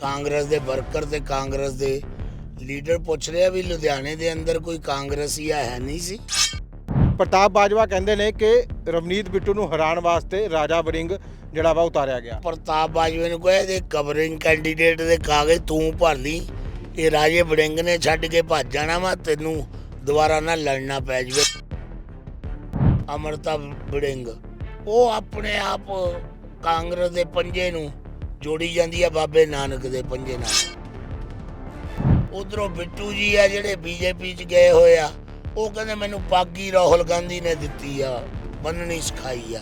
ਕਾਂਗਰਸ ਦੇ ਵਰਕਰ ਤੇ ਕਾਂਗਰਸ ਦੇ ਲੀਡਰ ਪੁੱਛ ਰਿਹਾ ਵੀ ਲੁਧਿਆਣੇ ਦੇ ਅੰਦਰ ਕੋਈ ਕਾਂਗਰਸੀ ਹੈ ਨਹੀਂ ਸੀ? ਪ੍ਰਤਾਪ ਬਾਜਵਾ ਕਹਿੰਦੇ ਨੇ ਕਿ ਰਵਨੀਤ ਬਿੱਟੂ ਨੂੰ ਹਰਾਉਣ ਵਾਸਤੇ ਰਾਜਾ ਵੜਿੰਗ ਜਿਹੜਾ ਵਾ ਉਤਾਰਿਆ ਗਿਆ। ਪ੍ਰਤਾਪ ਬਾਜਵੇ ਨੂੰ ਕਹੇ ਦੇ ਕਵਰਿੰਗ ਕੈਂਡੀਡੇਟ ਦੇ ਕਾਗਜ਼ ਤੂੰ ਭਰ ਲਈ ਇਹ ਰਾਜੇ ਵੜਿੰਗ ਨੇ ਛੱਡ ਕੇ ਭੱਜ ਜਾਣਾ ਵਾ ਤੈਨੂੰ ਦੁਬਾਰਾ ਨਾ ਲੜਨਾ ਪੈ ਜਵੇ। ਅਮਰਤਾ ਵੜਿੰਗ ਉਹ ਆਪਣੇ ਆਪ ਕਾਂਗਰਸ ਦੇ ਪੰਜੇ ਨੂੰ ਜੋੜੀ ਜਾਂਦੀ ਆ ਬਾਬੇ ਨਾਨਕ ਦੇ ਪੰਜੇ ਨਾਲ। ਉਧਰੋਂ ਬਿੱਟੂ ਜੀ ਆ ਜਿਹੜੇ ਬੀਜੇਪੀ ਚ ਗਏ ਹੋਏ ਆ, ਉਹ ਕਹਿੰਦੇ ਮੈਨੂੰ ਪਾਗੀ ਰਾਹੁਲ ਗਾਂਧੀ ਨੇ ਦਿੱਤੀ ਆ, ਬੰਨਣੀ ਸਿਖਾਈ ਆ।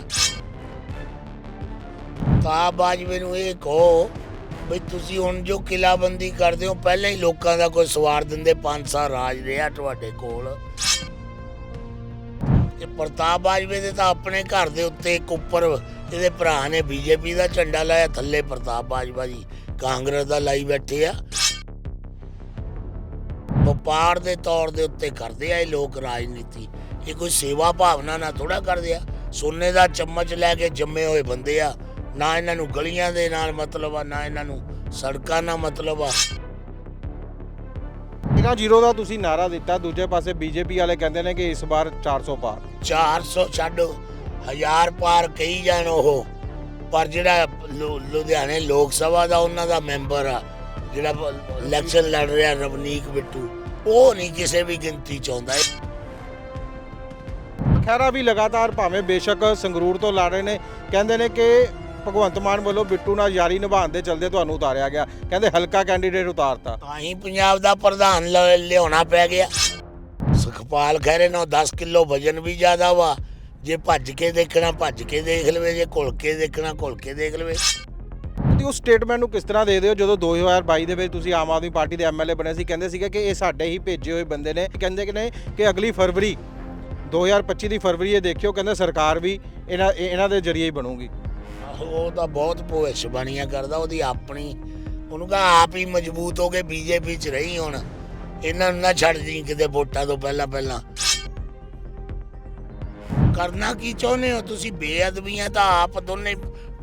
ਤਾਂ ਬਾਜਵੇ ਨੂੰ ਇਹ ਕਹੋ ਵੀ ਤੁਸੀਂ ਹੁਣ ਜੋ ਕਿਲਾਬੰਦੀ ਕਰਦੇ ਹੋ, ਪਹਿਲਾਂ ਹੀ ਲੋਕਾਂ ਦਾ ਕੋਈ ਸਵਾਰ ਦਿੰਦੇ, ਪੰਜ ਸਾਲ ਰਾਜ ਰਿਹਾ ਤੁਹਾਡੇ ਕੋਲ। ਇਹ ਪ੍ਰਤਾਪ ਬਾਜਵੇ ਦੇ ਤਾਂ ਆਪਣੇ ਘਰ ਦੇ ਉੱਤੇ ਇੱਕ ਉੱਪਰ ਇਹਦੇ ਭਰਾ ਨੇ ਬੀਜੇਪੀ ਦਾ ਝੰਡਾ ਲਾਇਆ ਥੱਲੇ ਪ੍ਰਤਾਪ ਬਾਜਵਾ ਜੀ ਕਾਂਗਰਸ ਦਾ ਲਾਈ ਬੈਠੇ ਆ। ਵਪਾਰ ਦੇ ਤੌਰ ਦੇ ਉੱਤੇ ਕਰਦੇ ਆ ਇਹ ਲੋਕ ਰਾਜਨੀਤੀ। ਇਹ ਕੋਈ ਸੇਵਾ ਭਾਵਨਾ ਨਾਲ ਥੋੜਾ ਕਰਦੇ ਆ। ਸੋਨੇ ਦਾ ਚਮਚ ਲੈ ਕੇ ਜੰਮੇ ਹੋਏ ਬੰਦੇ ਆ। ਨਾ ਇਹਨਾਂ ਨੂੰ ਗਲੀਆਂ ਦੇ ਨਾਲ ਮਤਲਬ ਆ ਨਾ ਇਹਨਾਂ ਨੂੰ ਸੜਕਾਂ ਨਾਲ ਮਤਲਬ ਆ। ਇਹਨਾਂ ਜ਼ੀਰੋ ਦਾ ਤੁਸੀਂ ਨਾਰਾ ਦਿੱਤਾ ਦੂਜੇ ਪਾਸੇ ਬੀਜੇਪੀ ਵਾਲੇ ਕਹਿੰਦੇ ਨੇ ਕਿ ਇਸ ਵਾਰ 400 ਪਾਰ। 400 ਛੱਡ ਹਜ਼ਾਰ ਪਾਰ ਕਹੀ ਜਾਣ ਉਹ। ਪਰ ਜਿਹੜਾ ਲੁਧਿਆਣੇ ਲੋਕ ਸਭਾ ਦਾ ਉਹਨਾਂ ਦਾ ਮੈਂਬਰ ਆ ਜਿਹੜਾ ਇਲੈਕਸ਼ਨ ਲੜ ਰਿਹਾ ਰਵਨੀਕ ਬਿੱਟੂ ਉਹ ਨਹੀਂ ਕਿਸੇ ਵੀ ਗਿਣਤੀ ਚ ਆਉਂਦਾ। ਖੈਰਾ ਵੀ ਲਗਾਤਾਰ ਭਾਵੇਂ ਬੇਸ਼ੱਕ ਸੰਗਰੂਰ ਤੋਂ ਲੜ ਰਹੇ ਨੇ ਕਹਿੰਦੇ ਨੇ ਕਿ ਭਗਵੰਤ ਮਾਨ ਵੱਲੋਂ ਬਿੱਟੂ ਨਾਲ ਯਾਰੀ ਨਿਭਾਉਣ ਦੇ ਚਲਦੇ ਤੁਹਾਨੂੰ ਉਤਾਰਿਆ ਗਿਆ। ਕਹਿੰਦੇ ਹਲਕਾ ਕੈਂਡੀਡੇਟ ਉਤਾਰਤਾ। ਤਾਂ ਹੀ ਪੰਜਾਬ ਦਾ ਪ੍ਰਧਾਨ ਲਿਆਉਣਾ ਪੈ ਗਿਆ। ਸੁਖਪਾਲ ਖਹਿਰੇ ਨੂੰ 10 ਕਿਲੋ ਵਜਨ ਵੀ ਜ਼ਿਆਦਾ ਵਾ। ਜੇ ਭੱਜ ਕੇ ਦੇਖਣਾ ਭੱਜ ਕੇ ਦੇਖ ਲਵੇ ਜੇ ਘੁਲ ਕੇ ਦੇਖਣਾ ਘੁਲ ਕੇ ਦੇਖ ਲਵੇ। ਤੁਸੀਂ ਉਸ ਸਟੇਟਮੈਂਟ ਨੂੰ ਕਿਸ ਤਰ੍ਹਾਂ ਦੇ ਦਿਓ? ਜਦੋਂ 2022 ਦੇ ਵਿੱਚ ਤੁਸੀਂ ਆਮ ਆਦਮੀ ਪਾਰਟੀ ਦੇ ਐਮਐਲਏ ਬਣੇ ਸੀ ਕਹਿੰਦੇ ਸੀਗੇ ਕਿ ਇਹ ਸਾਡੇ ਹੀ ਭੇਜੇ ਹੋਏ ਬੰਦੇ ਨੇ। ਕਹਿੰਦੇ ਕਿ ਨੇ ਕਿ ਅਗਲੀ ਫਰਵਰੀ 2025 ਦੀ ਫਰਵਰੀ ਇਹ ਦੇਖਿਓ ਕਹਿੰਦੇ ਸਰਕਾਰ ਵੀ ਇਹਨਾਂ ਇਹ- ਇਹਨਾਂ ਦੇ ਜ਼ਰੀਏ ਹੀ ਬਣੂਗੀ। ਉਹ ਤਾਂ ਬਹੁਤ ਭਵਿੱਖਬਾਣੀਆਂ ਕਰਦਾ ਉਹਦੀ ਆਪਣੀ ਉਹਨੂੰ ਕਹਾ ਆਪ ਹੀ ਮਜ਼ਬੂਤ ਹੋ ਕੇ ਬੀਜੇਪੀ 'ਚ ਰਹੀ ਹੁਣ। ਇਹਨਾਂ ਨੂੰ ਨਾ ਛੱਡ ਦੀ ਕਿਤੇ ਵੋਟਾਂ ਤੋਂ ਪਹਿਲਾਂ ਪਹਿਲਾਂ ਕਰਨਾ ਕੀ ਚਾਹੁੰਦੇ ਹੋ? ਤੁਸੀਂ ਬੇਅਦਬੀਆਂ ਤਾਂ ਆਪ ਦੋਨੇ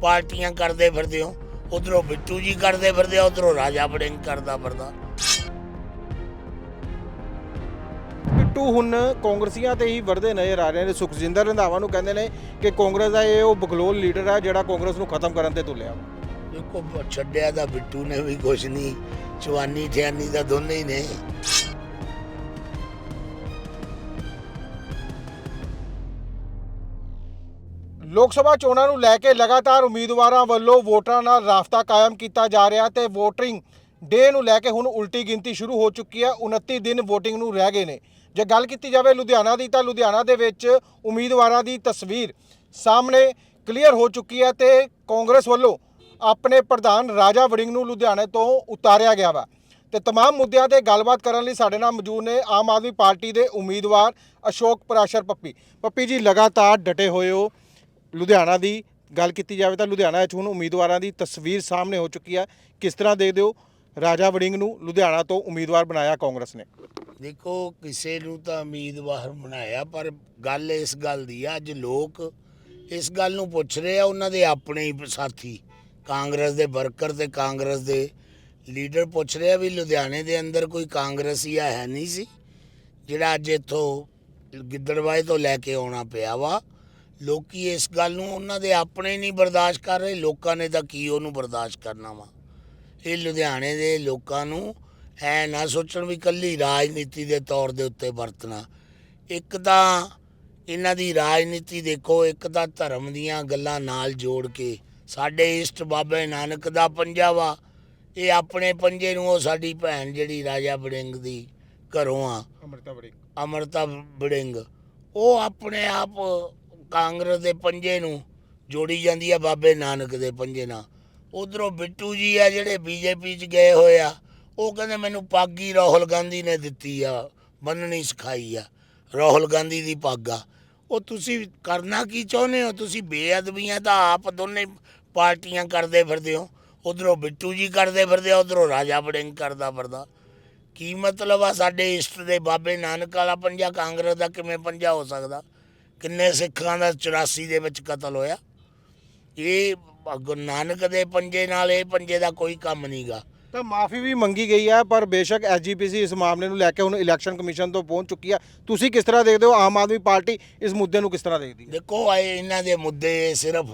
ਪਾਰਟੀਆਂ ਕਰਦੇ ਫਿਰਦੇ ਹੋ। ਉਧਰੋਂ ਬਿੱਟੂ ਜੀ ਕਰਦੇ ਫਿਰਦੇ ਆ ਉਧਰੋਂ ਰਾਜਾ ਵੜਿੰਗ ਕਰਦਾ ਫਿਰਦਾ। ਬਿੱਟੂ ਹੁਣ ਕਾਂਗਰਸੀਆਂ ਤੇ ਹੀ ਵਰਦੇ ਨਜ਼ਰ ਆ ਰਹੇ ਨੇ। ਸੁਖਜਿੰਦਰ ਰੰਧਾਵਾ ਨੂੰ ਕਹਿੰਦੇ ਨੇ ਕਿ ਕਾਂਗਰਸ ਦਾ ਇਹ ਉਹ ਬਗਲੋਲ ਲੀਡਰ ਹੈ ਜਿਹੜਾ ਕਾਂਗਰਸ ਨੂੰ ਖਤਮ ਕਰਨ ਤੇ ਤੁਲਿਆ। ਦੇਖੋ ਛੱਡਿਆ ਤਾਂ ਬਿੱਟੂ ਨੇ ਵੀ ਕੁਛ ਨਹੀਂ ਚਵਾਨੀ ਠਿਆਨੀ ਤਾਂ ਦੋਨੇ ਹੀ ਨੇ। ਲੋਕ ਸਭਾ ਚੋਣਾਂ ਨੂੰ ਲੈ ਕੇ ਲਗਾਤਾਰ ਉਮੀਦਵਾਰਾਂ ਵੱਲੋਂ ਵੋਟਰਾਂ ਨਾਲ ਰਾਫਤਾ ਕਾਇਮ ਕੀਤਾ ਜਾ ਰਿਹਾ ਤੇ VOTING ਡੇ ਨੂੰ ਲੈ ਕੇ ਹੁਣ ਉਲਟੀ ਗਿਣਤੀ ਸ਼ੁਰੂ ਹੋ ਚੁੱਕੀ ਹੈ 29 ਦਿਨ VOTING ਨੂੰ ਰਹਿ ਗਏ ਨੇ ਜੇ ਗੱਲ ਕੀਤੀ ਜਾਵੇ ਲੁਧਿਆਣਾ ਦੀ ਤਾਂ ਲੁਧਿਆਣਾ ਦੇ ਵਿੱਚ ਉਮੀਦਵਾਰਾਂ ਦੀ ਤਸਵੀਰ ਸਾਹਮਣੇ ਕਲੀਅਰ ਹੋ ਚੁੱਕੀ ਹੈ ਤੇ ਕਾਂਗਰਸ ਵੱਲੋਂ ਆਪਣੇ ਪ੍ਰਧਾਨ ਰਾਜਾ ਵੜਿੰਗ ਨੂੰ ਲੁਧਿਆਣੇ ਤੋਂ ਉਤਾਰਿਆ ਗਿਆ ਵਾ ਤੇ तमाम ਮੁੱਦਿਆਂ ਤੇ ਗੱਲਬਾਤ ਕਰਨ ਲਈ ਸਾਡੇ ਨਾਲ ਮੌਜੂਦ ਨੇ ਆਮ ਆਦਮੀ ਪਾਰਟੀ ਦੇ ਉਮੀਦਵਾਰ ਅਸ਼ੋਕ ਪ੍ਰਾਸ਼ਰ ਪੱਪੀ ਪੱਪੀ ਜੀ ਲਗਾਤਾਰ ਡਟੇ ਹੋਏ ਹੋ ਲੁਧਿਆਣਾ ਦੀ ਗੱਲ ਕੀਤੀ ਜਾਵੇ ਤਾਂ ਲੁਧਿਆਣਾ ਵਿੱਚ ਹੁਣ ਉਮੀਦਵਾਰਾਂ ਦੀ ਤਸਵੀਰ ਸਾਹਮਣੇ ਹੋ ਚੁੱਕੀ ਹੈ ਕਿਸ ਤਰ੍ਹਾਂ ਦੇ ਦਿਓ ਰਾਜਾ ਵੜਿੰਗ ਨੂੰ ਲੁਧਿਆਣਾ ਤੋਂ ਉਮੀਦਵਾਰ ਬਣਾਇਆ ਕਾਂਗਰਸ ਨੇ? ਦੇਖੋ, ਕਿਸੇ ਨੂੰ ਤਾਂ ਉਮੀਦਵਾਰ ਬਣਾਇਆ, ਪਰ ਗੱਲ ਇਸ ਗੱਲ ਦੀ ਆ, ਅੱਜ ਲੋਕ ਇਸ ਗੱਲ ਨੂੰ ਪੁੱਛ ਰਹੇ ਆ, ਉਹਨਾਂ ਦੇ ਆਪਣੇ ਹੀ ਸਾਥੀ, ਕਾਂਗਰਸ ਦੇ ਵਰਕਰ ਤੇ ਕਾਂਗਰਸ ਦੇ ਲੀਡਰ ਪੁੱਛ ਰਹੇ ਆ ਵੀ ਲੁਧਿਆਣੇ ਦੇ ਅੰਦਰ ਕੋਈ ਕਾਂਗਰਸੀ ਹੈ ਨਹੀਂ ਸੀ, ਜਿਹੜਾ ਅੱਜ ਇੱਥੋਂ ਗਿੱਦੜਵਾਏ ਤੋਂ ਲੈ ਕੇ ਆਉਣਾ ਪਿਆ ਵਾ। ਲੋਕੀ ਇਸ ਗੱਲ ਨੂੰ ਉਹਨਾਂ ਦੇ ਆਪਣੇ ਨਹੀਂ ਬਰਦਾਸ਼ਤ ਕਰ ਰਹੇ ਲੋਕਾਂ ਨੇ ਤਾਂ ਕੀ ਉਹਨੂੰ ਬਰਦਾਸ਼ਤ ਕਰਨਾ ਵਾ? ਇਹ ਲੁਧਿਆਣੇ ਦੇ ਲੋਕਾਂ ਨੂੰ ਐ ਨਾ ਸੋਚਣ ਵੀ ਕੱਲੀ ਰਾਜਨੀਤੀ ਦੇ ਤੌਰ ਦੇ ਉੱਤੇ ਵਰਤਣਾ। ਇੱਕ ਤਾਂ ਇਹਨਾਂ ਦੀ ਰਾਜਨੀਤੀ ਦੇਖੋ ਇੱਕ ਤਾਂ ਧਰਮ ਦੀਆਂ ਗੱਲਾਂ ਨਾਲ ਜੋੜ ਕੇ ਸਾਡੇ ਇਸ਼ਟ ਬਾਬੇ ਨਾਨਕ ਦਾ ਪੰਜਾ ਵਾ। ਇਹ ਆਪਣੇ ਪੰਜੇ ਨੂੰ ਉਹ ਸਾਡੀ ਭੈਣ ਜਿਹੜੀ ਰਾਜਾ ਬੜਿੰਗ ਦੀ ਘਰੋਂ ਆ ਅਮਰਤਾ ਵੜਿੰਗ। ਅਮਰਤਾ ਬੜਿੰਗ ਉਹ ਆਪਣੇ ਆਪ ਕਾਂਗਰਸ ਦੇ ਪੰਜੇ ਨੂੰ ਜੋੜੀ ਜਾਂਦੀ ਆ ਬਾਬੇ ਨਾਨਕ ਦੇ ਪੰਜੇ ਨਾਲ। ਉਧਰੋਂ ਬਿੱਟੂ ਜੀ ਆ ਜਿਹੜੇ ਬੀਜੇਪੀ 'ਚ ਗਏ ਹੋਏ ਆ, ਉਹ ਕਹਿੰਦੇ ਮੈਨੂੰ ਪਾਗੀ ਰਾਹੁਲ ਗਾਂਧੀ ਨੇ ਦਿੱਤੀ ਆ, ਬੰਨਣੀ ਸਿਖਾਈ ਆ, ਰਾਹੁਲ ਗਾਂਧੀ ਦੀ ਪੱਗ ਆ। ਉਹ ਤੁਸੀਂ ਕਰਨਾ ਕੀ ਚਾਹੁੰਦੇ ਹੋ? ਤੁਸੀਂ ਬੇਅਦਬੀਆਂ ਤਾਂ ਆਪ ਦੋਨੇ ਪਾਰਟੀਆਂ ਕਰਦੇ ਫਿਰਦੇ ਹੋ। ਉਧਰੋਂ ਬਿੱਟੂ ਜੀ ਕਰਦੇ ਫਿਰਦੇ ਆ, ਉਧਰੋਂ ਰਾਜਾ ਵੜਿੰਗ ਕਰਦਾ ਫਿਰਦਾ। ਕੀ ਮਤਲਬ ਆ ਸਾਡੇ ਇਸ਼ਟ ਦੇ ਬਾਬੇ ਨਾਨਕ ਵਾਲਾ ਪੰਜਾ, ਕਾਂਗਰਸ ਦਾ ਕਿਵੇਂ ਪੰਜਾ ਹੋ ਸਕਦਾ? ਕਿੰਨੇ ਸਿੱਖਾਂ ਦਾ 84 ਦੇ ਵਿੱਚ ਕਤਲ ਹੋਇਆ? ਇਹ ਗੁਰੂ ਨਾਨਕ ਦੇ ਪੰਜੇ ਨਾਲ ਇਹ ਪੰਜੇ ਦਾ ਕੋਈ ਕੰਮ ਨਹੀਂਗਾ। ਤਾਂ ਮਾਫੀ ਵੀ ਮੰਗੀ ਗਈ ਹੈ ਪਰ ਬੇਸ਼ੱਕ ਐਸਜੀਪੀਸੀ ਇਸ ਮਾਮਲੇ ਨੂੰ ਲੈ ਕੇ ਹੁਣ ਇਲੈਕਸ਼ਨ ਕਮਿਸ਼ਨ ਤੋਂ ਪਹੁੰਚ ਚੁੱਕੀ ਹੈ ਤੁਸੀਂ ਕਿਸ ਤਰ੍ਹਾਂ ਦੇਖਦੇ ਹੋ? ਆਮ ਆਦਮੀ ਪਾਰਟੀ ਇਸ ਮੁੱਦੇ ਨੂੰ ਕਿਸ ਤਰ੍ਹਾਂ ਦੇਖਦੀ ਹੈ? ਦੇਖੋ ਆਏ ਇਹਨਾਂ ਦੇ ਮੁੱਦੇ ਸਿਰਫ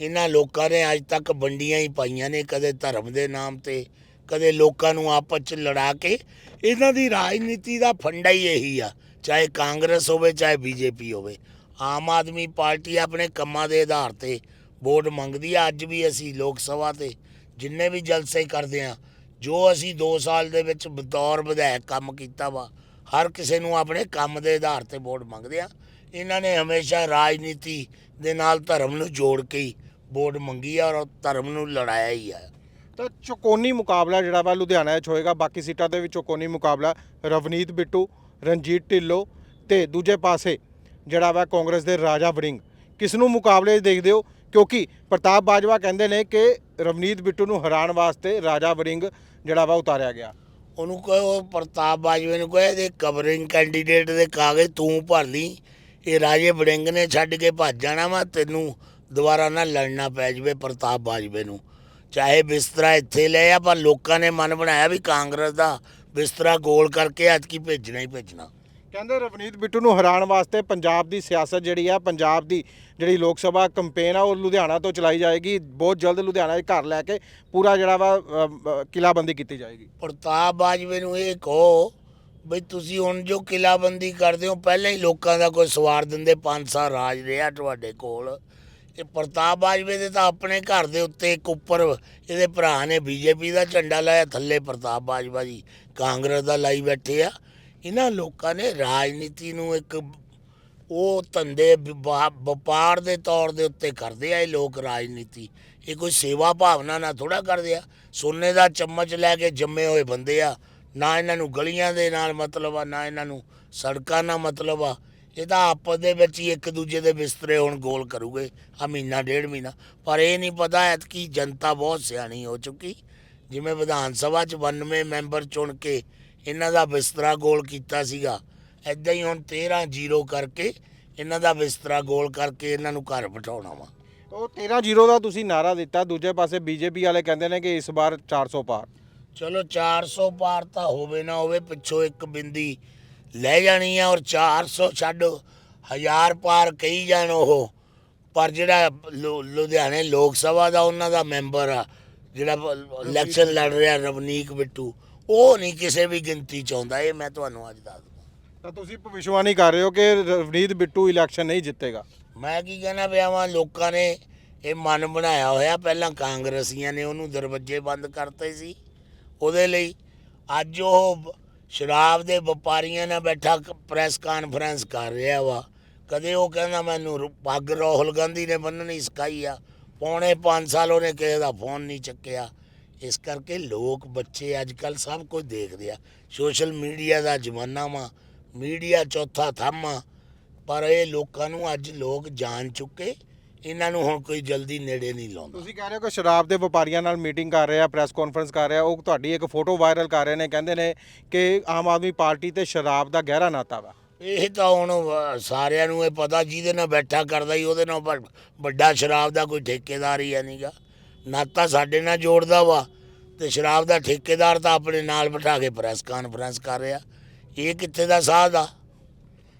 ਇਹਨਾਂ ਲੋਕਾਂ ਨੇ ਅੱਜ ਤੱਕ ਵੰਡੀਆਂ ਹੀ ਪਾਈਆਂ ਨੇ ਕਦੇ ਧਰਮ ਦੇ ਨਾਮ ਤੇ ਕਦੇ ਲੋਕਾਂ ਨੂੰ ਆਪਸ ਚ ਲੜਾ ਕੇ। ਇਹਨਾਂ ਦੀ ਰਾਜਨੀਤੀ ਦਾ ਫੰਡਾ ਹੀ ਇਹੀ ਆ ਚਾਹੇ ਕਾਂਗਰਸ ਹੋਵੇ ਚਾਹੇ ਬੀਜੇਪੀ ਹੋਵੇ। ਆਮ ਆਦਮੀ ਪਾਰਟੀ ਆਪਣੇ ਕੰਮਾਂ ਦੇ ਆਧਾਰ ਤੇ ਵੋਟ ਮੰਗਦੀ ਆ, ਅੱਜ ਵੀ ਅਸੀਂ ਲੋਕ ਸਭਾ ਤੇ ਜਿੰਨੇ ਵੀ ਜਲਸੇ ਕਰਦੇ ਆ, ਜੋ ਅਸੀਂ 2 ਸਾਲ ਦੇ ਵਿੱਚ ਬਤੌਰ ਵਿਧਾਇਕ ਕੰਮ ਕੀਤਾ ਵਾ, ਹਰ ਕਿਸੇ ਨੂੰ ਆਪਣੇ ਕੰਮ ਦੇ ਆਧਾਰ ਤੇ ਵੋਟ ਮੰਗਦੇ ਆ। ਇਹਨਾਂ ਨੇ ਹਮੇਸ਼ਾ ਰਾਜਨੀਤੀ ਦੇ ਨਾਲ ਧਰਮ ਨੂੰ ਜੋੜ ਕੇ ਹੀ ਵੋਟ ਮੰਗੀ ਆ ਔਰ ਧਰਮ ਨੂੰ ਲੜਾਇਆ ਹੀ ਆ। ਤਾਂ ਚੁਕੋਨੀ ਮੁਕਾਬਲਾ ਜਿਹੜਾ ਵਾ ਲੁਧਿਆਣਾ 'ਚ ਹੋਏਗਾ, ਬਾਕੀ ਸੀਟਾਂ ਦੇ ਵਿੱਚ ਚੁਕੋਨੀ ਮੁਕਾਬਲਾ ਰਵਨੀਤ ਬਿੱਟੂ, ਰਣਜੀਤ ਢਿੱਲੋਂ ਤੇ ਦੂਜੇ ਪਾਸੇ ਜਿਹੜਾ ਵਾ ਕਾਂਗਰਸ ਦੇ ਰਾਜਾ ਵੜਿੰਗ ਕਿਸ ਨੂੰ ਮੁਕਾਬਲੇ 'ਚ ਦੇਖਦੇ ਹੋ? ਕਿਉਂਕਿ ਪ੍ਰਤਾਪ ਬਾਜਵਾ ਕਹਿੰਦੇ ਨੇ ਕਿ ਰਵਨੀਤ ਬਿੱਟੂ ਨੂੰ ਹਰਾਉਣ ਵਾਸਤੇ ਰਾਜਾ ਵੜਿੰਗ ਜਿਹੜਾ ਵਾ ਉਤਾਰਿਆ ਗਿਆ। ਉਹਨੂੰ ਕਹੋ ਪ੍ਰਤਾਪ ਬਾਜਵੇ ਨੂੰ ਕਹੇ, ਇਹਦੇ ਕਵਰਿੰਗ ਕੈਂਡੀਡੇਟ ਦੇ ਕਾਗਜ਼ ਤੂੰ ਭਰ ਲਈ। ਇਹ ਰਾਜੇ ਵੜਿੰਗ ਨੇ ਛੱਡ ਕੇ ਭੱਜ ਜਾਣਾ ਵਾ, ਤੈਨੂੰ ਦੁਬਾਰਾ ਨਾ ਲੜਨਾ ਪੈ ਜਵੇ ਪ੍ਰਤਾਪ ਬਾਜਵੇ ਨੂੰ। ਚਾਹੇ ਬਿਸਤਰਾ ਇੱਥੇ ਲੈ ਆ, ਪਰ ਲੋਕਾਂ ਨੇ ਮਨ ਬਣਾਇਆ ਵੀ ਕਾਂਗਰਸ ਦਾ ਬਿਸਤਰਾ ਗੋਲ ਕਰਕੇ ਅੱਜ ਕੀ ਭੇਜਣਾ ਹੀ ਭੇਜਣਾ। ਕਹਿੰਦੇ ਰਵਨੀਤ ਬਿੱਟੂ ਨੂੰ ਹਰਾਉਣ ਵਾਸਤੇ ਪੰਜਾਬ ਦੀ ਸਿਆਸਤ ਜਿਹੜੀ ਆ ਪੰਜਾਬ ਦੀ ਜਿਹੜੀ ਲੋਕ ਸਭਾ ਕੰਪੇਨ ਆ ਉਹ ਲੁਧਿਆਣਾ ਤੋਂ ਚਲਾਈ ਜਾਏਗੀ। ਬਹੁਤ ਜਲਦ ਲੁਧਿਆਣਾ 'ਚ ਘਰ ਲੈ ਕੇ ਪੂਰਾ ਜਿਹੜਾ ਵਾ ਅ, ਅ, ਕਿਲਾਬੰਦੀ ਕੀਤੀ ਜਾਏਗੀ। ਪ੍ਰਤਾਪ ਬਾਜਵੇ ਨੂੰ ਇਹ ਕਹੋ ਬਈ ਤੁਸੀਂ ਹੁਣ ਜੋ ਕਿਲਾਬੰਦੀ ਕਰਦੇ ਹੋ ਪਹਿਲਾਂ ਹੀ ਲੋਕਾਂ ਦਾ ਕੋਈ ਸਵਾਰ ਦਿੰਦੇ ਪੰਜ ਸਾਲ ਰਾਜ ਰਿਹਾ ਤੁਹਾਡੇ ਕੋਲ। ਇਹ ਪ੍ਰਤਾਪ ਬਾਜਵੇ ਦੇ ਤਾਂ ਆਪਣੇ ਘਰ ਦੇ ਉੱਤੇ ਇੱਕ ਉੱਪਰ ਇਹਦੇ ਭਰਾ ਨੇ ਬੀਜੇਪੀ ਦਾ ਝੰਡਾ ਲਾਇਆ ਥੱਲੇ ਪ੍ਰਤਾਪ ਬਾਜਵਾ ਜੀ ਕਾਂਗਰਸ ਦਾ ਲਾਈ ਬੈਠੇ ਆ। ਇਹਨਾਂ ਲੋਕਾਂ ਨੇ ਰਾਜਨੀਤੀ ਨੂੰ ਇੱਕ ਉਹ ਧੰਦੇ ਵਪਾਰ ਦੇ ਤੌਰ ਦੇ ਉੱਤੇ ਕਰਦੇ ਆ ਇਹ ਲੋਕ ਰਾਜਨੀਤੀ। ਇਹ ਕੋਈ ਸੇਵਾ ਭਾਵਨਾ ਨਾਲ ਥੋੜਾ ਕਰਦੇ ਆ। ਸੋਨੇ ਦਾ ਚਮਚ ਲੈ ਕੇ ਜੰਮੇ ਹੋਏ ਬੰਦੇ ਆ। ਨਾ ਇਹਨਾਂ ਨੂੰ ਗਲੀਆਂ ਦੇ ਨਾਲ ਮਤਲਬ ਆ, ਨਾ ਇਹਨਾਂ ਨੂੰ ਸੜਕਾਂ ਨਾਲ ਮਤਲਬ ਆ। ਇਹ ਤਾਂ ਆਪਸ ਦੇ ਵਿੱਚ ਹੀ ਇੱਕ ਦੂਜੇ ਦੇ ਬਿਸਤਰੇ ਹੁਣ ਗੋਲ ਕਰੂਗੇ, ਆ ਮਹੀਨਾ, ਡੇਢ ਮਹੀਨਾ। ਪਰ ਇਹ ਨਹੀਂ ਪਤਾ ਕਿ ਜਨਤਾ ਬਹੁਤ ਸਿਆਣੀ ਹੋ ਚੁੱਕੀ। ਜਿਵੇਂ ਵਿਧਾਨ ਸਭਾ ਚ 92 ਮੈਂਬਰ ਚੁਣ ਕੇ ਇਹਨਾਂ ਦਾ ਬਿਸਤਰਾ ਗੋਲ ਕੀਤਾ ਸੀਗਾ। ਐਦਾਂ ਹੀ ਹੁਣ 13 ਜ਼ੀਰੋ ਕਰਕੇ ਇਹਨਾਂ ਦਾ ਬਿਸਤਰਾ ਗੋਲ ਕਰਕੇ ਇਹਨਾਂ ਨੂੰ ਘਰ ਬਿਠਾਉਣਾ ਵਾ। ਉਹ 13 ਜ਼ੀਰੋ ਦਾ ਤੁਸੀਂ ਨਾਰਾ ਦਿੱਤਾ ਦੂਜੇ ਪਾਸੇ ਬੀਜੇਪੀ ਵਾਲੇ ਕਹਿੰਦੇ ਨੇ ਕਿ ਇਸ ਵਾਰ 400 ਪਾਰ। ਚਲੋ 400 ਪਾਰ ਤਾਂ ਹੋਵੇ ਨਾ ਹੋਵੇ ਪਿੱਛੋਂ ਇੱਕ ਬਿੰਦੀ ਲੈ ਜਾਣੀ ਆ ਔਰ 400 ਛੱਡ ਹਜ਼ਾਰ ਪਾਰ ਕਹੀ ਜਾਣ ਉਹ। ਪਰ ਜਿਹੜਾ ਲੁ- ਲੁਧਿਆਣੇ ਲੋਕ ਸਭਾ ਦਾ ਉਹਨਾਂ ਦਾ ਮੈਂਬਰ ਆ ਜਿਹੜਾ ਇਲੈਕਸ਼ਨ ਲੜ ਰਿਹਾ ਰਵਨੀਕ ਬਿੱਟੂ ਉਹ ਨਹੀਂ ਕਿਸੇ ਵੀ ਗਿਣਤੀ ਚ ਆਉਂਦਾ ਇਹ ਮੈਂ ਤੁਹਾਨੂੰ ਅੱਜ ਦੱਸ ਦੂੰ। ਤਾਂ ਤੁਸੀਂ ਭਵਿਸ਼ਵਾਣੀ ਕਰ ਰਹੇ ਹੋ ਕਿ ਰਵਨੀਤ ਬਿੱਟੂ ਇਲੈਕਸ਼ਨ ਨਹੀਂ ਜਿੱਤੇਗਾ? ਮੈਂ ਕੀ ਕਹਿਣਾ ਪਿਆ ਵਾਂ ਲੋਕਾਂ ਨੇ ਇਹ ਮਨ ਬਣਾਇਆ ਹੋਇਆ ਪਹਿਲਾਂ ਕਾਂਗਰਸੀਆਂ ਨੇ ਉਹਨੂੰ ਦਰਵਾਜ਼ੇ ਬੰਦ ਕਰਤੇ ਸੀ। ਉਹਦੇ ਲਈ ਅੱਜ ਉਹ ਸ਼ਰਾਬ ਦੇ ਵਪਾਰੀਆਂ ਨਾਲ ਬੈਠਾ ਪ੍ਰੈਸ ਕਾਨਫਰੰਸ ਕਰ ਰਿਹਾ ਵਾ। ਕਦੇ ਉਹ ਕਹਿੰਦਾ ਮੈਨੂੰ ਰ- ਪੱਗ ਰਾਹੁਲ ਗਾਂਧੀ ਨੇ ਬੰਨਣੀ ਸਿਖਾਈ ਆ ਪੌਣੇ 5 ਸਾਲ ਉਹਨੇ ਕਿਸੇ ਦਾ ਫੋਨ ਨਹੀਂ ਚੱਕਿਆ। ਇਸ ਕਰਕੇ ਲੋਕ ਬੱਚੇ ਅੱਜ ਕੱਲ ਸਭ ਕੁਝ ਦੇਖਦੇ ਆ। ਸੋਸ਼ਲ ਮੀਡੀਆ ਦਾ ਜ਼ਮਾਨਾ ਵਾ ਮੀਡੀਆ ਚੌਥਾ ਥੰਮ ਪਰ ਇਹ ਲੋਕਾਂ ਨੂੰ ਅੱਜ ਲੋਕ ਜਾਣ ਚੁੱਕੇ ਇਹਨਾਂ ਨੂੰ ਹੁਣ ਕੋਈ ਜਲਦੀ ਨੇੜੇ ਨਹੀਂ ਲਾਉਂਦਾ। ਤੁਸੀਂ ਕਹਿ ਰਹੇ ਹੋ ਕਿ ਸ਼ਰਾਬ ਦੇ ਵਪਾਰੀਆਂ ਨਾਲ ਮੀਟਿੰਗ ਕਰ ਰਹੇ ਆ ਪ੍ਰੈਸ ਕਾਨਫਰੰਸ ਕਰ ਰਹੇ ਆ ਉਹ ਤੁਹਾਡੀ ਇੱਕ ਫੋਟੋ ਵਾਇਰਲ ਕਰ ਰਹੇ ਨੇ ਕਹਿੰਦੇ ਨੇ ਕਿ ਆਮ ਆਦਮੀ ਪਾਰਟੀ ਤੇ ਸ਼ਰਾਬ ਦਾ ਗਹਿਰਾ ਨਾਤਾ ਵਾ। ਇਹ ਤਾਂ ਹੁਣ ਸਾਰਿਆਂ ਨੂੰ ਇਹ ਪਤਾ ਜਿਹਦੇ ਨਾਲ ਬੈਠਾ ਕਰਦਾ ਹੀ ਉਹਦੇ ਨਾਲ ਵੱਡ- ਸ਼ਰਾਬ ਦਾ ਕੋਈ ਠੇਕੇਦਾਰ ਹੀ ਹੈ ਨਹੀਂਗਾ ਨਾਤਾ ਸਾਡੇ ਨਾਲ ਜੋੜਦਾ ਵਾ। ਤੇ ਸ਼ਰਾਬ ਦਾ ਠੇਕੇਦਾਰ ਤਾਂ ਆਪਣੇ ਨਾਲ ਬਿਠਾ ਕੇ ਪ੍ਰੈਸ ਕਾਨਫਰੰਸ ਕਰ ਰਿਹਾ। ਇਹ ਕਿੱਥੇ ਦਾ ਸਾਧ ਆ?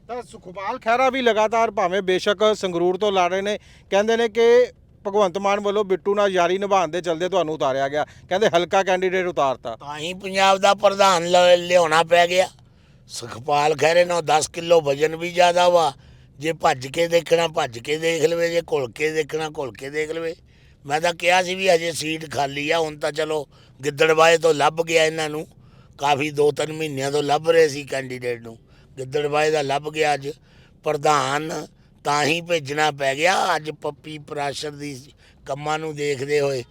ਤਾਂ ਸੁਖਪਾਲ ਖਹਿਰਾ ਵੀ ਲਗਾਤਾਰ ਭਾਵੇਂ ਬੇਸ਼ੱਕ ਸੰਗਰੂਰ ਤੋਂ ਲੜ ਰਹੇ ਨੇ ਕਹਿੰਦੇ ਨੇ ਕਿ ਭਗਵੰਤ ਮਾਨ ਵੱਲੋਂ ਬਿੱਟੂ ਨਾਲ ਯਾਰੀ ਨਿਭਾਉਣ ਦੇ ਚਲਦੇ ਤੁਹਾਨੂੰ ਉਤਾਰਿਆ ਗਿਆ। ਕਹਿੰਦੇ ਹਲਕਾ ਕੈਂਡੀਡੇਟ ਉਤਾਰਤਾ। ਤਾਂ ਹੀ ਪੰਜਾਬ ਦਾ ਪ੍ਰਧਾਨ ਲ- ਲਿਆਉਣਾ ਪੈ ਗਿਆ। ਸੁਖਪਾਲ ਖਹਿਰੇ ਨੂੰ 10 ਕਿਲੋ ਵਜਨ ਵੀ ਜ਼ਿਆਦਾ ਵਾ। ਜੇ ਭੱਜ ਕੇ ਦੇਖਣਾ ਭੱਜ ਕੇ ਦੇਖ ਲਵੇ। ਜੇ ਘੁਲ ਕੇ ਦੇਖਣਾ ਘੁਲ ਕੇ ਦੇਖ ਲਵੇ। ਮੈਂ ਤਾਂ ਕਿਹਾ ਸੀ ਵੀ ਅਜੇ ਸੀਟ ਖਾਲੀ ਆ ਹੁਣ ਤਾਂ ਚਲੋ ਗਿੱਦੜਬਾਏ ਤੋਂ ਲੱਭ ਗਿਆ ਇਹਨਾਂ ਨੂੰ। ਕਾਫੀ 2-3 ਮਹੀਨਿਆਂ ਤੋਂ ਲੱਭ ਰਹੇ ਸੀ ਕੈਂਡੀਡੇਟ ਨੂੰ। ਗਿੱਦੜਬਾਏ ਦਾ ਲੱਭ ਗਿਆ ਅੱਜ। ਪ੍ਰਧਾਨ ਤਾਂ ਹੀ ਭੇਜਣਾ ਪੈ ਗਿਆ। ਅੱਜ ਪੱਪੀ ਪ੍ਰਾਸ਼ਰ ਦੀ ਕੰਮਾਂ ਨੂੰ ਦੇਖਦੇ ਹੋਏ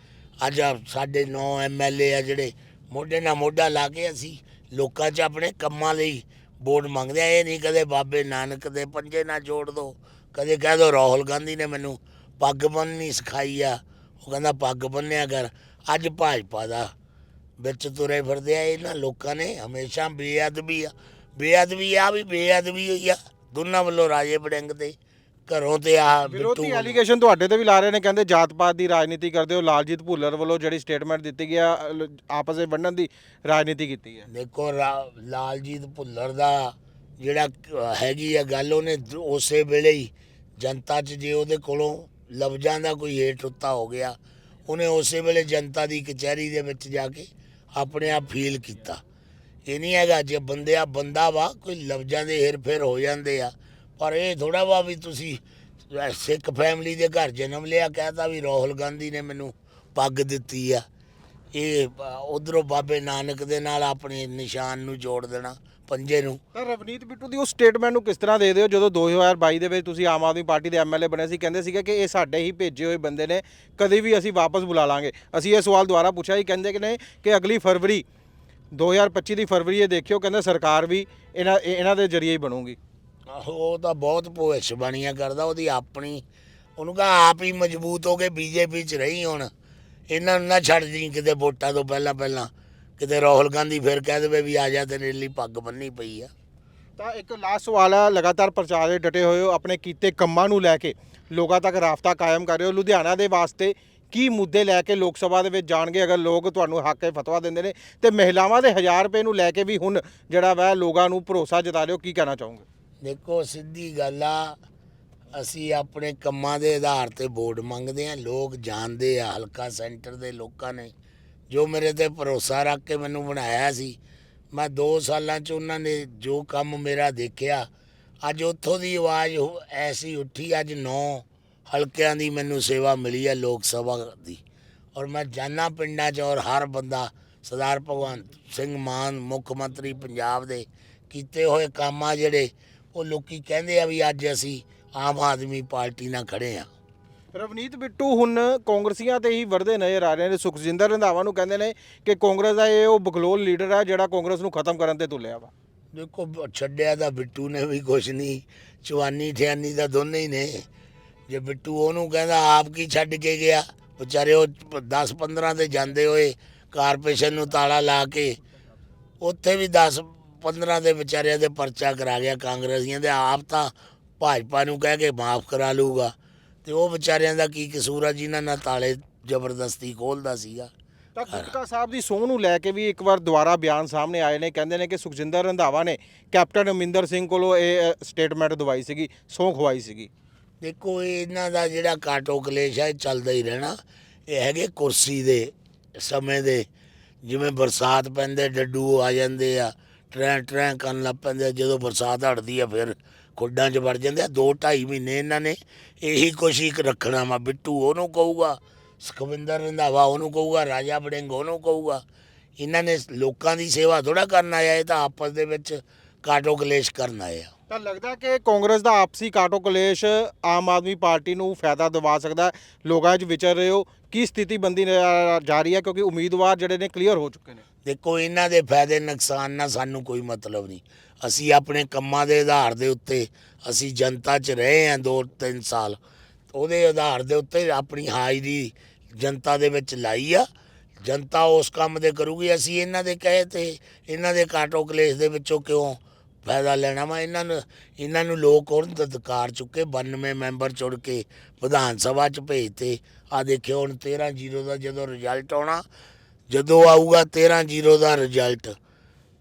ਅੱਜ ਆ ਸਾਡੇ 9 ਐਮਐਲਏ ਆ ਜਿਹੜੇ, ਮੋਢੇ ਨਾਲ ਮੋਢਾ ਲਾ ਕੇ ਅਸੀਂ ਲੋਕਾਂ 'ਚ ਆਪਣੇ ਕੰਮਾਂ ਲਈ ਵੋਟ ਮੰਗਦੇ ਆ ਇਹ ਨਹੀਂ ਕਦੇ ਬਾਬੇ ਨਾਨਕ ਦੇ ਪੰਜੇ ਨਾਲ ਜੋੜ ਦੋ। ਕਦੇ ਕਹਿ ਦੋ ਰਾਹੁਲ ਗਾਂਧੀ ਨੇ ਮੈਨੂੰ ਪੱਗ ਬੰਨਣੀ ਸਿਖਾਈ ਆ। ਉਹ ਕਹਿੰਦਾ, ਪੱਗ ਬੰਨਿਆ ਕਰ। ਅੱਜ ਭਾਜਪਾ ਦਾ ਵਿੱਚ ਤੁਰੇ ਫਿਰਦੇ ਆ ਇਹਨਾਂ ਲੋਕਾਂ ਨੇ ਹਮੇਸ਼ਾ ਬੇਅਦਬੀ ਆ। ਬੇਅਦਬੀ ਆ ਵੀ ਬੇਅਦਬੀ ਹੋਈ ਆ। ਦੋਨਾਂ ਵੱਲੋਂ ਰਾਜੇ ਵੜਿੰਗ ਤੇ ਘਰੋਂ ਤੇ ਆ ਵਿਰੋਧੀ ਐਲੀਗੇਸ਼ਨ ਤੁਹਾਡੇ ਤੇ ਵੀ ਲਾ ਰਹੇ ਨੇ ਕਹਿੰਦੇ ਜਾਤ ਪਾਤ ਦੀ ਰਾਜਨੀਤੀ ਕਰਦੇ ਹੋ। ਲਾਲਜੀਤ ਭੁੱਲਰ ਵੱਲੋਂ ਜਿਹੜੀ ਸਟੇਟਮੈਂਟ ਦਿੱਤੀ ਗਿਆ ਆਪਸ ਵਿੱਚ ਵੰਡਣ ਦੀ ਰਾਜਨੀਤੀ ਕੀਤੀ ਹੈ। ਦੇਖੋ ਲਾਲਜੀਤ ਭੁੱਲਰ ਦਾ ਜਿਹੜਾ ਹੈਗੀ ਆ ਗੱਲ ਉਹਨੇ ਦ- ਉਸੇ ਵੇਲੇ ਹੀ ਜਨਤਾ 'ਚ ਜੇ ਉਹਦੇ ਕੋਲੋਂ ਲਫ਼ਜ਼ਾਂ ਦਾ ਕੋਈ ਹੇਠ ਉੱਤਾ ਹੋ ਗਿਆ ਉਹਨੇ ਉਸੇ ਵੇਲੇ ਜਨਤਾ ਦੀ ਕਚਹਿਰੀ ਦੇ ਵਿੱਚ ਜਾ ਕੇ ਆਪਣੇ ਆਪ ਫੀਲ ਕੀਤਾ। ਇਹ ਨਹੀਂ ਹੈਗਾ ਜੇ ਬੰਦਿਆ ਬੰਦਾ ਵਾ, ਕੋਈ ਲਫ਼ਜ਼ਾਂ ਦੇ ਹੇਰ ਫੇਰ ਹੋ ਜਾਂਦੇ ਆ। ਪਰ ਇਹ ਥੋੜਾ ਵਾ ਵੀ ਤੁਸੀਂ ਸਿੱਖ ਫੈਮਿਲੀ ਦੇ ਘਰ ਜਨਮ ਲਿਆ, ਕਹਤਾ ਵੀ ਰਾਹੁਲ ਗਾਂਧੀ ਨੇ ਮੈਨੂੰ ਪੱਗ ਦਿੱਤੀ ਆ। ਇਹ ਉਧਰੋਂ ਬਾਬੇ ਨਾਨਕ ਦੇ ਨਾਲ ਆਪਣੇ ਨਿਸ਼ਾਨ ਨੂੰ ਜੋੜ ਦੇਣਾ। ਪੰਜੇ ਨੂੰ। ਤਾਂ ਰਵਨੀਤ ਬਿੱਟੂ ਦੀ ਉਹ ਸਟੇਟਮੈਂਟ ਨੂੰ ਕਿਸ ਤਰ੍ਹਾਂ ਦੇ ਦਿਓ? ਜਦੋਂ 2022 ਦੇ ਵਿੱਚ ਤੁਸੀਂ ਆਮ ਆਦਮੀ ਪਾਰਟੀ ਦੇ ਐਮਐਲਏ ਬਣੇ ਸੀ ਕਹਿੰਦੇ ਸੀਗੇ ਕਿ ਇਹ ਸਾਡੇ ਹੀ ਭੇਜੇ ਹੋਏ ਬੰਦੇ ਨੇ ਕਦੇ ਵੀ ਅਸੀਂ ਵਾਪਸ ਬੁਲਾ ਲਾਂਗੇ। ਅਸੀਂ ਇਹ ਸਵਾਲ ਦੁਬਾਰਾ ਪੁੱਛਿਆ ਹੀ ਕਹਿੰਦੇ ਕਿ ਨੇ ਕਿ ਅਗਲੀ ਫਰਵਰੀ 2025 ਦੀ ਫਰਵਰੀ ਇਹ ਦੇਖਿਓ ਕਹਿੰਦੇ ਸਰਕਾਰ ਵੀ ਇਹਨਾਂ ਇਹ- ਇਹਨਾਂ ਦੇ ਜ਼ਰੀਏ ਹੀ ਬਣੂਗੀ। ਉਹ ਤਾਂ ਬਹੁਤ ਭਵਿੱਖਬਾਣੀਆਂ ਕਰਦਾ ਉਹਦੀ ਆਪਣੀ ਉਹਨੂੰ ਕਹਾ ਆਪ ਹੀ ਮਜ਼ਬੂਤ ਹੋ ਕੇ ਬੀਜੇਪੀ 'ਚ ਰਹੀ ਹੁਣ। ਇਹਨਾਂ ਨੂੰ ਨਾ ਛੱਡ ਜੀ ਕਿਤੇ ਵੋਟਾਂ ਤੋਂ ਪਹਿਲਾਂ ਪਹਿਲਾਂ ਕਿਤੇ ਰਾਹੁਲ ਗਾਂਧੀ ਫਿਰ ਕਹਿ ਦੇਵੇ ਵੀ ਆ ਜਾ ਤੇਰੇ ਲਈ ਪੱਗ ਬੰਨੀ ਪਈ ਆ। ਤਾਂ ਇੱਕ ਲਾਸਟ ਸਵਾਲ ਹੈ ਲਗਾਤਾਰ ਪ੍ਰਚਾਰ ਦੇ ਡਟੇ ਹੋਏ ਹੋ ਆਪਣੇ ਕੀਤੇ ਕੰਮਾਂ ਨੂੰ ਲੈ ਕੇ। ਲੋਕਾਂ ਤੱਕ ਰਾਫਤਾ ਕਾਇਮ ਕਰ ਰਹੇ ਹੋ। ਲੁਧਿਆਣਾ ਦੇ ਵਾਸਤੇ ਕੀ ਮੁੱਦੇ ਲੈ ਕੇ ਲੋਕ ਸਭਾ ਦੇ ਵਿੱਚ ਜਾਣਗੇ? ਅਗਰ ਲੋਕ ਤੁਹਾਨੂੰ ਹੱਕ ਫਤਵਾ ਦਿੰਦੇ ਨੇ ਤੇ ਮਹਿਲਾਵਾਂ ਦੇ 1000 ਰੁਪਏ ਨੂੰ ਲੈ ਕੇ ਵੀ ਹੁਣ ਜਿਹੜਾ ਵਾ ਲੋਕਾਂ ਨੂੰ ਭਰੋਸਾ ਜਤਾ ਰਹੇ ਹੋ ਕੀ ਕਹਿਣਾ ਚਾਹੋਗੇ? ਦੇਖੋ ਸਿੱਧੀ ਗੱਲ ਆ ਅਸੀਂ ਆਪਣੇ ਕੰਮਾਂ ਦੇ ਆਧਾਰ ਤੇ ਵੋਟ ਮੰਗਦੇ ਆ ਲੋਕ ਜਾਣਦੇ ਆ ਹਲਕਾ ਸੈਂਟਰ ਦੇ ਲੋਕਾਂ ਨੇ ਜੋ ਮੇਰੇ ਤੇ ਭਰੋਸਾ ਰੱਖ ਕੇ ਮੈਨੂੰ ਬਣਾਇਆ ਸੀ, ਮੈਂ 2 ਸਾਲਾਂ ਚ ਉਹਨਾਂ ਨੇ ਜੋ ਕੰਮ ਮੇਰਾ ਦੇਖਿਆ, ਅੱਜ ਉੱਥੋਂ ਦੀ ਆਵਾਜ਼ ਐਸੀ ਉੱਠੀ, ਅੱਜ 9 ਹਲਕਿਆਂ ਦੀ ਮੈਨੂੰ ਸੇਵਾ ਮਿਲੀ ਹੈ ਲੋਕ ਸਭਾ ਦੀ। ਔਰ ਮੈਂ ਜਾਨਾ ਪਿੰਡਾਂ 'ਚ ਔਰ ਹਰ ਬੰਦਾ ਸਰਦਾਰ ਭਗਵੰਤ ਸਿੰਘ ਮਾਨ, ਮੁੱਖ ਮੰਤਰੀ ਪੰਜਾਬ ਦੇ ਕੀਤੇ ਹੋਏ ਕੰਮ ਆ ਜਿਹੜੇ, ਉਹ ਲੋਕੀ ਕਹਿੰਦੇ ਆ ਵੀ ਅੱਜ ਅਸੀਂ ਆਮ ਆਦਮੀ ਪਾਰਟੀ ਨਾਲ ਖੜੇ ਆ। ਰਵਨੀਤ ਬਿੱਟੂ ਹੁਣ ਕਾਂਗਰਸੀਆਂ ਤੇ ਹੀ ਵਰਦੇ ਨਜ਼ਰ ਆ ਰਹੇ ਨੇ। ਸੁਖਜਿੰਦਰ ਰੰਧਾਵਾ ਨੂੰ ਕਹਿੰਦੇ ਨੇ ਕਿ ਕਾਂਗਰਸ ਦਾ ਇਹ ਉਹ ਬਖਲੋਲ ਲੀਡਰ ਆ ਜਿਹੜਾ ਕਾਂਗਰਸ ਨੂੰ ਖਤਮ ਕਰਨ ਤੇ ਤੁਲਿਆ ਵਾ। ਦੇਖੋ, ਛੱਡਿਆ ਤਾਂ ਬਿੱਟੂ ਨੇ ਵੀ ਕੁਛ ਨਹੀਂ ਚਵਾਨੀ ਠਿਆਨੀ ਦਾ ਦੋਨੇ ਹੀ ਨੇ। ਜੇ ਬਿੱਟੂ ਉਹਨੂੰ ਕਹਿੰਦਾ ਆਪ ਕੀ ਛੱਡ ਕੇ ਗਿਆ, ਵਿਚਾਰੇ ਉਹ 10 15 ਤੇ ਜਾਂਦੇ ਹੋਏ ਕਾਰਪੋਰੇਸ਼ਨ ਨੂੰ ਤਾਲਾ ਲਾ ਕੇ ਉੱਥੇ ਵੀ 10 15 ਦੇ ਵਿਚਾਰਿਆਂ ਦੇ ਪਰਚਾ ਕਰਾ ਗਿਆ ਕਾਂਗਰਸੀਆਂ ਦੇ। ਆਪ ਤਾਂ ਭਾਜਪਾ ਨੂੰ ਕਹਿ ਕੇ ਮਾਫ ਕਰਾ ਲੂਗਾ ਤੇ ਉਹ ਵਿਚਾਰਿਆਂ ਦਾ ਕੀ ਕਸੂਰ ਆ ਜਿਨ੍ਹਾਂ ਨਾਲ ਤਾਲੇ ਜ਼ਬਰਦਸਤੀ ਖੋਲਦਾ ਸੀਗਾ। ਤਾਂ ਗੁਟਕਾ ਸਾਹਿਬ ਦੀ ਸਹੁੰ ਨੂੰ ਲੈ ਕੇ ਵੀ ਇੱਕ ਵਾਰ ਦੁਬਾਰਾ ਬਿਆਨ ਸਾਹਮਣੇ ਆਏ ਨੇ। ਕਹਿੰਦੇ ਨੇ ਕਿ ਸੁਖਜਿੰਦਰ ਰੰਧਾਵਾ ਨੇ ਕੈਪਟਨ ਅਮਿੰਦਰ ਸਿੰਘ ਕੋਲੋਂ ਇਹ ਸਟੇਟਮੈਂਟ ਦਵਾਈ ਸੀਗੀ ਸਹੁੰ ਖਵਾਈ ਸੀਗੀ। ਦੇਖੋ ਇਹ ਇਹਨਾਂ ਦਾ ਜਿਹੜਾ ਕਾਟੋ ਕਲੇਸ਼ ਹੈ ਇਹ ਚੱਲਦਾ ਹੀ ਰਹਿਣਾ। ਇਹ ਹੈਗੇ ਕੁਰਸੀ ਦੇ ਸਮੇਂ ਦੇ ਜਿਵੇਂ ਬਰਸਾਤ ਪੈਂਦੇ ਡੱਡੂ ਆ ਜਾਂਦੇ ਆ ਟਰੈਂ ਟਰੈਂ ਕਰਨ ਲੱਗ ਪੈਂਦੇ। ਜਦੋਂ ਬਰਸਾਤ ਹਟਦੀ ਆ ਫਿਰ ਖੁੱਡਾਂ 'ਚ ਵੜ ਜਾਂਦੇ ਆ ਦੋ ਢਾਈ ਮਹੀਨੇ ਇਹਨਾਂ ਨੇ ਇਹੀ ਕੋਸ਼ਿਸ਼ ਰੱਖਣਾ ਵਾ ਬਿੱਟੂ ਉਹਨੂੰ ਕਹੂਗਾ ਸੁਖਵਿੰਦਰ ਰੰਧਾਵਾ ਉਹਨੂੰ ਕਹੂਗਾ ਰਾਜਾ ਵੜਿੰਗ ਉਹਨੂੰ ਕਹੂਗਾ। ਇਹਨਾਂ ਨੇ ਲੋਕਾਂ ਦੀ ਸੇਵਾ ਥੋੜਾ ਕਰਨ ਆਇਆ ਇਹ ਤਾਂ ਆਪਸ ਦੇ ਵਿੱਚ ਕਾਟੋ ਕਲੇਸ਼ ਕਰਨ ਆਏ ਆ। ਤਾਂ ਲੱਗਦਾ ਕਿ ਕਾਂਗਰਸ ਦਾ ਆਪਸੀ ਕਾਟੋ ਕਲੇਸ਼ ਆਮ ਆਦਮੀ ਪਾਰਟੀ ਨੂੰ ਫਾਇਦਾ ਦਿਵਾ ਸਕਦਾ ਹੈ। ਲੋਕਾਂ 'ਚ ਵਿਚਰ ਰਹੇ ਹੋ ਕੀ ਸਥਿਤੀ ਬੰਦੀ ਜਾ ਰਹੀ ਹੈ? ਕਿਉਂਕਿ ਉਮੀਦਵਾਰ ਜਿਹੜੇ ਨੇ ਕਲੀਅਰ ਹੋ ਚੁੱਕੇ ਨੇ। ਦੇਖੋ ਇਹਨਾਂ ਦੇ ਫਾਇਦੇ ਨੁਕਸਾਨ ਨਾਲ ਸਾਨੂੰ ਕੋਈ ਮਤਲਬ ਨਹੀਂ। ਅਸੀਂ ਆਪਣੇ ਕੰਮਾਂ ਦੇ ਆਧਾਰ ਦੇ ਉੱਤੇ ਅਸੀਂ ਜਨਤਾ 'ਚ ਰਹੇ ਹਾਂ 2-3 ਸਾਲ, ਉਹਦੇ ਆਧਾਰ ਦੇ ਉੱਤੇ ਆਪਣੀ ਹਾਜ਼ਰੀ ਜਨਤਾ ਦੇ ਵਿੱਚ ਲਾਈ ਆ। ਜਨਤਾ ਉਸ ਕੰਮ ਦੇ ਕਰੂਗੀ, ਅਸੀਂ ਇਹਨਾਂ ਦੇ ਕਹੇ ਤੇ ਇਹਨਾਂ ਦੇ ਕਾਟੋ ਕਲੇਸ਼ ਦੇ ਵਿੱਚੋਂ ਕਿਉਂ ਫਾਇਦਾ ਲੈਣਾ ਵਾ? ਇਹਨਾਂ ਨੂੰ ਇਹਨਾਂ ਨੂੰ ਲੋਕ ਹੁਣ ਦਦਕਾਰ ਚੁੱਕੇ 92 ਮੈਂਬਰ ਚੁਣ ਕੇ ਵਿਧਾਨ ਸਭਾ 'ਚ ਭੇਜਤੇ। ਆ ਦੇਖਿਓ ਹੁਣ 13 ਜ਼ੀਰੋ ਦਾ ਜਦੋਂ ਰਿਜ਼ਲਟ ਆਉਣਾ, ਜਦੋਂ ਆਊਗਾ 13 ਜ਼ੀਰੋ ਦਾ ਰਿਜ਼ਲਟ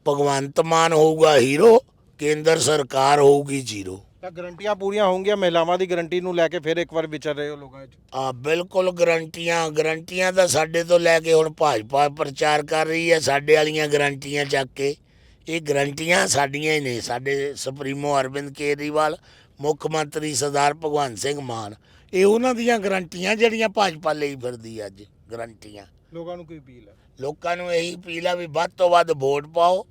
ਭਗਵੰਤ ਮਾਨ ਹੋਊਗਾ ਹੀਰੋ ਕੇਂਦਰ ਸਰਕਾਰ ਹੋਊਗੀ ਜ਼ੀਰੋ। ਤਾਂ ਗਰੰਟੀਆਂ ਪੂਰੀਆਂ ਹੋਣਗੀਆਂ ਮਹਿਲਾਵਾਂ ਦੀ ਗਰੰਟੀ ਨੂੰ ਲੈ ਕੇ ਫਿਰ ਇੱਕ ਵਾਰ ਵਿਚਰ ਰਹੇ ਹੋ ਲੋਕਾਂ 'ਚ ਆ ਬਿਲਕੁਲ ਗਰੰਟੀਆਂ ਗਰੰਟੀਆਂ ਤਾਂ ਸਾਡੇ ਤੋਂ ਲੈ ਕੇ ਹੁਣ ਭਾਜਪਾ ਪ੍ਰਚਾਰ ਕਰ ਰਹੀ ਹੈ ਸਾਡੇ ਵਾਲੀਆਂ ਗਰੰਟੀਆਂ ਚੱਕ ਕੇ। ਇਹ ਗਰੰਟੀਆਂ ਸਾਡੀਆਂ ਹੀ ਨੇ ਸਾਡੇ ਸੁਪਰੀਮੋ ਅਰਵਿੰਦ ਕੇਜਰੀਵਾਲ ਮੁੱਖ ਮੰਤਰੀ ਸਰਦਾਰ ਭਗਵੰਤ ਸਿੰਘ ਮਾਨ। ਇਹ ਉਹਨਾਂ ਦੀਆਂ ਗਰੰਟੀਆਂ ਜਿਹੜੀਆਂ ਭਾਜਪਾ ਲਈ ਫਿਰਦੀ ਅੱਜ ਗਰੰਟੀਆਂ। ਲੋਕਾਂ ਨੂੰ ਕੀ ਅਪੀਲ ਹੈ? ਲੋਕਾਂ ਨੂੰ ਇਹੀ ਅਪੀਲ ਆ ਵੀ ਵੱਧ ਤੋਂ ਵੱਧ ਵੋਟ ਪਾਓ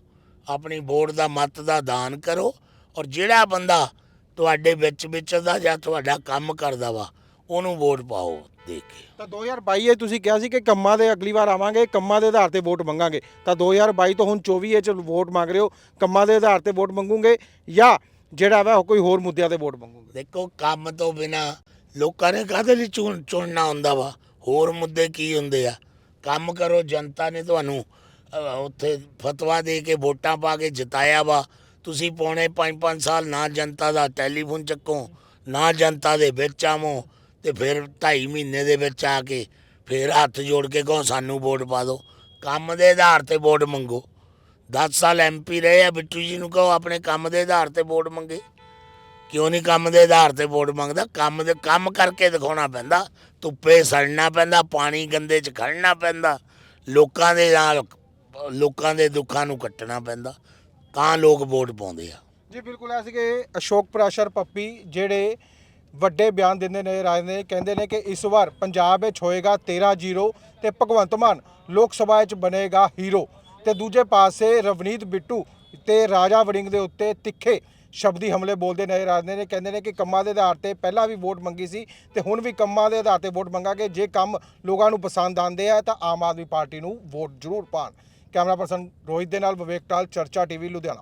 ਆਪਣੀ ਵੋਟ ਦਾ ਮਤ ਦਾ ਦਾਨ ਕਰੋ ਔਰ ਜਿਹੜਾ ਬੰਦਾ ਤੁਹਾਡੇ ਵਿੱਚ ਵਿਚਰਦਾ ਜਾਂ ਤੁਹਾਡਾ ਕੰਮ ਕਰਦਾ ਵਾ ਉਹਨੂੰ ਵੋਟ ਪਾਓ ਦੇਖ ਕੇ। ਤਾਂ 2022 ਇਹ ਤੁਸੀਂ ਕਿਹਾ ਸੀ ਕਿ ਕੰਮਾਂ ਦੇ ਅਗਲੀ ਵਾਰ ਆਵਾਂਗੇ ਕੰਮਾਂ ਦੇ ਆਧਾਰ ਤੇ ਵੋਟ ਮੰਗਾਂਗੇ। ਤਾਂ 2022 ਤੋਂ ਹੁਣ 24 ਇਹ ਚ ਵੋਟ ਮੰਗ ਰਹੇ ਹੋ ਕੰਮਾਂ ਦੇ ਆਧਾਰ ਤੇ ਵੋਟ ਮੰਗੂਗੇ ਜਾਂ ਜਿਹੜਾ ਵਾ ਕੋਈ ਹੋਰ ਮੁੱਦਿਆਂ ਤੇ ਵੋਟ ਮੰਗੂਗੇ? ਦੇਖੋ ਕੰਮ ਤੋਂ ਬਿਨਾ ਲੋਕਾਂ ਨੇ ਕਾਹਦੇ ਲਈ ਚੁਣ ਚੁਣਨਾ ਹੁੰਦਾ ਵਾ? ਹੋਰ ਮੁੱਦੇ ਕੀ ਹੁੰਦੇ ਆ? ਕੰਮ ਕਰੋ ਜਨਤਾ ਨੇ ਤੁਹਾਨੂੰ ਉੱਥੇ ਫਤਵਾ ਦੇ ਕੇ ਵੋਟਾਂ ਪਾ ਕੇ ਜਿਤਾਇਆ ਵਾ। ਤੁਸੀਂ ਪੌਣੇ 5-5 ਸਾਲ ਨਾ ਜਨਤਾ ਦਾ ਟੈਲੀਫੋਨ ਚੱਕੋ, ਨਾ ਜਨਤਾ ਦੇ ਵਿੱਚ ਆਵੋ ਤੇ ਫਿਰ 2.5 ਮਹੀਨੇ ਦੇ ਵਿੱਚ ਆ ਕੇ ਫਿਰ ਹੱਥ ਜੋੜ ਕੇ ਕਹੋ ਸਾਨੂੰ ਵੋਟ ਪਾ ਦਿਓ। ਕੰਮ ਦੇ ਆਧਾਰ ਤੇ ਵੋਟ ਮੰਗੋ। 10 ਸਾਲ ਐਮਪੀ ਰਹੇ ਆ, ਬਿੱਟੂ ਜੀ ਨੂੰ ਕਹੋ ਆਪਣੇ ਕੰਮ ਦੇ ਆਧਾਰ ਤੇ ਵੋਟ ਮੰਗੇ। ਕਿਉਂ ਨਹੀਂ ਕੰਮ ਦੇ ਆਧਾਰ ਤੇ ਵੋਟ ਮੰਗਦਾ? ਕੰਮ ਦੇ, ਕੰਮ ਕਰਕੇ ਦਿਖਾਉਣਾ ਪੈਂਦਾ। ਧੁੱਪੇ ਸੜਨਾ ਪੈਂਦਾ, ਪਾਣੀ ਗੰਦੇ 'ਚ ਖੜਨਾ ਪੈਂਦਾ। ਲੋਕਾਂ ਦੇ ਨਾਲ ਲੋਕਾਂ ਦੇ ਦੁੱਖਾਂ ਨੂੰ ਕੱਟਣਾ ਪੈਂਦਾ, ਤਾਂ ਲੋਕ ਵੋਟ ਪਾਉਂਦੇ ਆ। ਜੀ, ਬਿਲਕੁਲ ਐ ਸੀਗੇ ਅਸ਼ੋਕ ਪ੍ਰਾਸ਼ਰ ਪੱਪੀ, ਜਿਹੜੇ ਵੱਡੇ ਬਿਆਨ ਦਿੰਦੇ ਨੇ ਰਾਜ ਨੇ ਕਹਿੰਦੇ ਨੇ ਕਿ ਇਸ ਵਾਰ ਪੰਜਾਬ ਵਿੱਚ ਹੋਏਗਾ 13-0 ਤੇ ਭਗਵੰਤ ਮਾਨ ਲੋਕ ਸਭਾ ਵਿੱਚ ਬਣੇਗਾ ਹੀਰੋ। ਤੇ ਦੂਜੇ ਪਾਸੇ ਰਵਨੀਤ ਬਿੱਟੂ ਤੇ ਰਾਜਾ ਵੜਿੰਗ ਦੇ ਉੱਤੇ ਤਿੱਖੇ ਸ਼ਬਦੀ ਹਮਲੇ ਬੋਲਦੇ ਨਜ਼ਰ ਆਉਂਦੇ ਨੇ ਕਹਿੰਦੇ ਨੇ ਕਿ ਕੰਮਾਂ ਦੇ ਆਧਾਰ ਤੇ ਪਹਿਲਾਂ ਵੀ ਵੋਟ ਮੰਗੀ ਸੀ ਤੇ ਹੁਣ ਵੀ ਕੰਮਾਂ ਦੇ ਆਧਾਰ ਤੇ ਵੋਟ ਮੰਗਾਂਗੇ। ਜੇ ਕੰਮ ਲੋਕਾਂ ਨੂੰ ਪਸੰਦ ਆਉਂਦੇ ਆ ਤਾਂ ਆਮ ਆਦਮੀ ਪਾਰਟੀ ਨੂੰ ਵੋਟ ਜ਼ਰੂਰ ਪਾਣ ਕੈਮਰਾ ਪਰਸਨ ਰੋਹਿਤ ਦੇ ਨਾਲ ਵਿਵੇਕ ਟਾਲ ਚਰਚਾ ਟੀਵੀ ਲੁਧਿਆਣਾ।